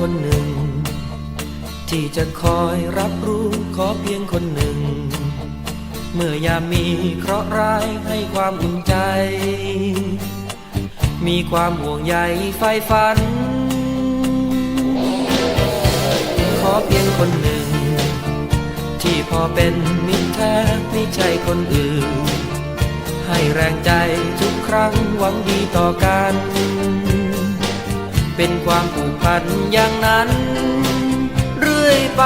คนหนึ่ง ที่จะคอยรับรู้ขอเพียงคนหนึ่ง เมื่อยามมีเคราะห์ร้ายให้ความอุ่นใจ มีความห่วงใยใฝ่ฝัน ขอเพียงคนหนึ่ง ที่พอเป็นมิตรแท้ไม่ใช่คนอื่น ให้แรงใจทุกครั้งหวังดีต่อกัน เป็นความผูกพันอย่างนั้น เรื่อยไป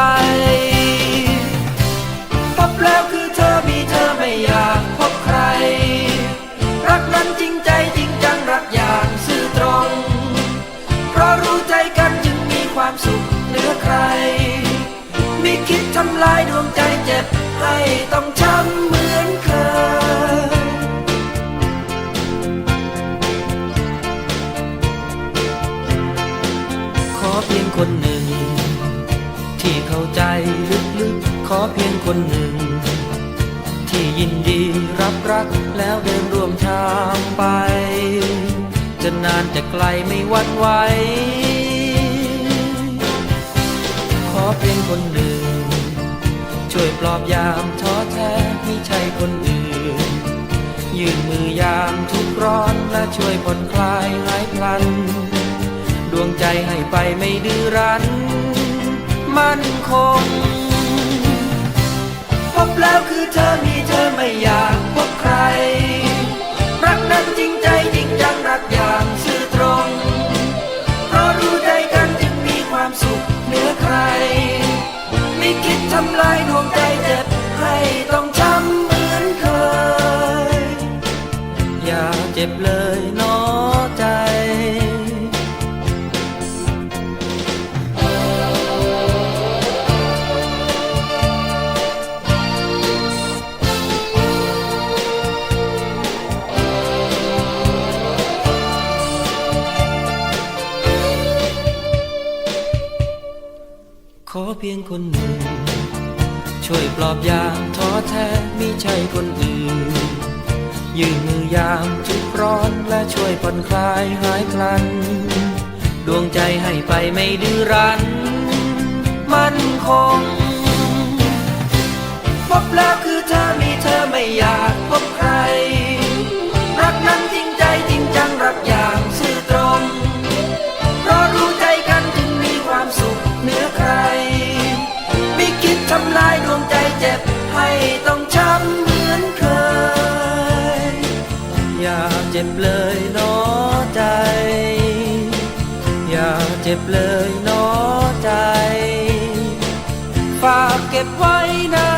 พบแล้วคือเธอมีเธอไม่อยากพบใคร รักนั้นจริงใจจริงจังรักอย่างซื่อตรง เพราะรู้ใจกันจึงมีความสุขเหนือใครไม่คิดทำลายดวงใจเจ็บให้ต้องช้ำมือ เพียงคนหนึ่ง ที่เข้าใจลึกๆ ขอเพียงคนหนึ่ง ที่ยินดีรับรักแล้วเดินร่วมทางไป จะนานจะไกลไม่หวั่นไหวขอเพียงคนหนึ่ง ช่วยปลอบยามท้อแท้ไม่ใช่คนอื่น ยื่นมือยามทุกร้อนและช่วยผ่อนคลายหายพลัน วงใจให้ไปไม่ดื้อรั้น มั่นคง พบแล้วคือเธอมีเธอไม่อยากพบใคร รักนั้นจริงใจจริงจังรักอย่างซื่อตรง เพราะรู้ใจกันจึงมีความสุขเหนือใคร ไม่คิดทำลายดวงใจเจ็บให้ต้องช้ำเหมือนเคย อย่าเจ็บเลยเน้อ ขอเพียงคนหนึ่ง ช่วยปลอบยามท้อแท้มิใช่คนอื่น ยื่นมือยามทุกร้อนและช่วยผ่อนคลายหายพลัน ดวงใจให้ไปไม่ดื้อรั้น มั่นคงพบแล้วคือเธอมีเธอไม่อยากพบใคร เจ็บให้ต้องช้ำเหมือนเคย อย่าเจ็บเลยน้อใจ อย่าเจ็บเลยน้อใจ ฝากเก็บไว้นะ